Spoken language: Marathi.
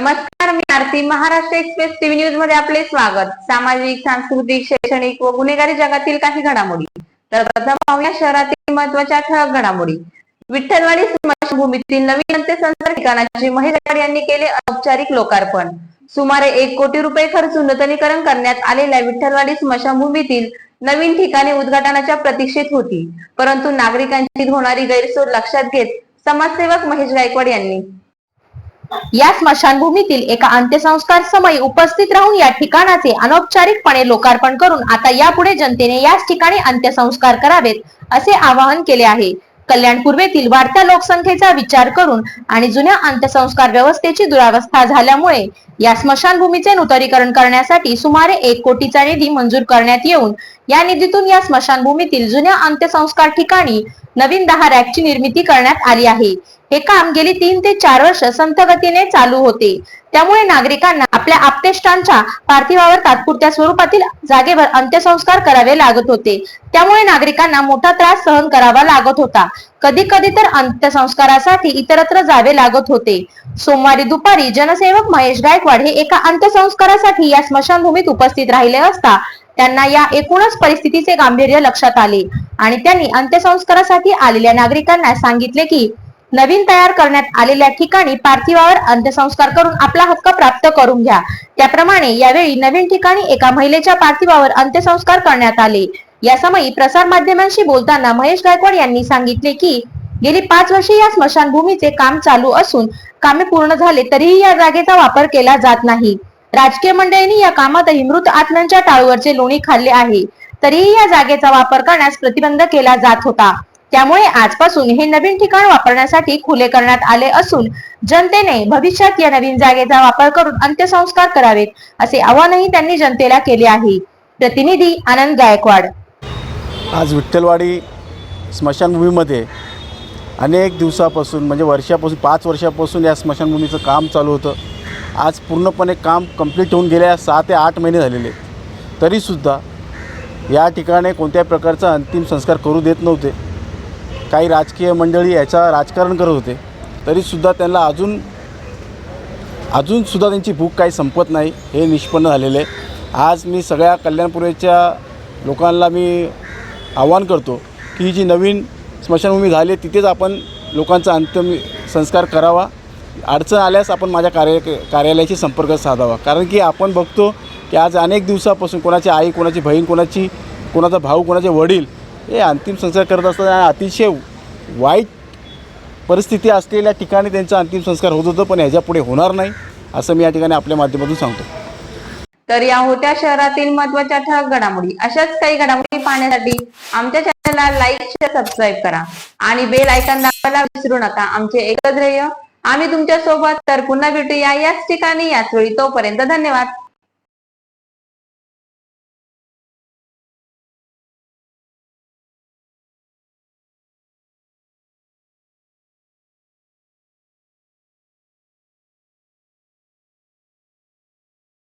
नमस्कार मी आरती. महाराष्ट्र एक्सप्रेस टीव्ही न्यूजमध्ये आपले स्वागत. सामाजिक सांस्कृतिक शैक्षणिक व गुन्हेगारी जगातील काही घडामोडी. तर प्रथम पाहूया शहरातील महत्त्वाच्या ठळक घडामोडी. विठ्ठलवाडी स्मशानभूमीतील नवीन अंत्यसंस्कार ठिकाणाचे महेश गाड यांनी केले औपचारिक लोकार्पण. सुमारे एक कोटी रुपये खर्च नूतनीकरण करण्यात आलेल्या विठ्ठलवाडी स्मशानभूमीतील नवीन ठिकाणे उद्घाटनाच्या प्रतीक्षेत होती. परंतु नागरिकांची होणारी गैरसोय लक्षात घेत समाजसेवक महेश गायकवाड यांनी या स्मशानभूमीतील एका अंत्यसंस्कार समयी उपस्थित राहून या ठिकाणाचे अनौपचारिकपणे लोकार्पण करून आता यापुढे जनतेने याच ठिकाणी अंत्यसंस्कार करावेत असे आवाहन केले आहे. कल्याण पूर्वेतील वाढत्या लोकसंख्येचा विचार करून आणि जुन्या अंत्यसंस्कार व्यवस्थेची दुरावस्था झाल्यामुळे या स्मशानभूमीचे नूतनीकरण करण्यासाठी सुमारे एक कोटीचा निधी मंजूर करण्यात येऊन या निधीतून या स्मशानभूमीतील जुन्या अंत्यसंस्कार ठिकाणी नवीन दहा रॅकची निर्मिती करण्यात आली आहे. हे काम गेली तीन ते चार वर्ष संथ गतीने चालू होते. त्यामुळे नागरिकांना आपल्या आप्तेष्टांच्या पार्थिवावर तात्पुरत्या स्वरूपातील जागेवर अंत्यसंस्कार करावे लागत होते. त्यामुळे नागरिकांना मोठा त्रास सहन करावा लागत होता. कधी कधी तर अंत्यसंस्कारासाठी इतरत्र जावे लागत होते. सोमवारी दुपारी जनसेवक महेश गायकवाड हे एका अंत्यसंस्कारासाठी या स्मशानभूमीत उपस्थित राहिले असता त्यांना या एकूणच परिस्थितीचे गांभीर्य लक्षात आले आणि त्यांनी अंत्यसंस्कारासाठी आलेल्या नागरिकांना सांगितले की नवीन तयार करण्यात आलेल्या ठिकाणी पार्थिवावर अंत्यसंस्कार करून आपला हक्क प्राप्त करून घ्या. त्याप्रमाणे यावेळी नवीन ठिकाणी एका महिलेच्या पार्थिवावर अंत्यसंस्कार करण्यात आले. या समयी प्रसार माध्यमांशी बोलताना महेश गायकवाड यांनी सांगितले की गेली पाच वर्षे या स्मशानभूमीचे काम चालू असून कामे पूर्ण झाले तरीही या जागेचा वापर केला जात नाही. राजकीय मंडळींनी या कामातही मृत आत्म्यांच्या टाळूवरचे लोणी खाल्ले आहे. तरीही या जागेचा वापर करण्यास प्रतिबंध केला जात होता. त्यामुळे आजपासून हे नवीन ठिकाण वापरण्यासाठी खुले करण्यात आले असून जनतेने भविष्यात या नवीन जागेचा वापर करून अंत्यसंस्कार करावेत असे आवाहनही त्यांनी जनतेला केले आहे. प्रतिनिधी आनंद गायकवाड. आज विठ्ठलवाडी स्मशानभूमीमध्ये अनेक दिवसापासून म्हणजे वर्षापासून पाच वर्षापासून या स्मशानभूमीचं काम चालू होतं. आज पूर्णपणे काम कंप्लीट होऊन गेल्या सहा ते आठ महिने झालेले. तरीसुद्धा या ठिकाणी कोणत्याही प्रकारचा अंतिम संस्कार करू देत नव्हते. काही राजकीय मंडळी याचा राजकारण करत होते. तरीसुद्धा त्यांना अजून अजूनसुद्धा त्यांची भूक काही संपत नाही हे निष्पन्न झालेलं. आहे आज मी सगळ्या कल्याणपुरेच्या लोकांना मी आवाहन करतो की ही जी नवीन स्मशानभूमी झाली तिथेच आपण लोकांचा अंतिम संस्कार करावा. अडचण आल्यास आपण माझ्या कार्य कार्यालयाशी संपर्क साधावा. कारण की आपण बघतो की आज अनेक दिवसापासून कोणाची आई कोणाची बहीण कोणाची कोणाचा भाऊ कोणाचे वडील हे अंतिम संस्कार करत असतात आणि अतिशय वाईट परिस्थिती असलेल्या ठिकाणी त्यांचा अंतिम संस्कार होत होतं पण ह्याच्यापुढे होणार नाही असं मी या ठिकाणी आपल्या माध्यमातून सांगतो. तर या होत्या शहरातील महत्त्वाच्या ठळक घडामोडी अशाच काही घडामोडी पाहण्यासाठी आमच्या चॅनलला लाईक शेअर सबस्क्राईब करा आणि बेल आयकॉन दाबायला विसरू नका. आमचे एकच ध्येय आम्ही तुमच्यासोबत तर पुन्हा भेटूया याच ठिकाणी याच वेळी तोपर्यंत धन्यवाद.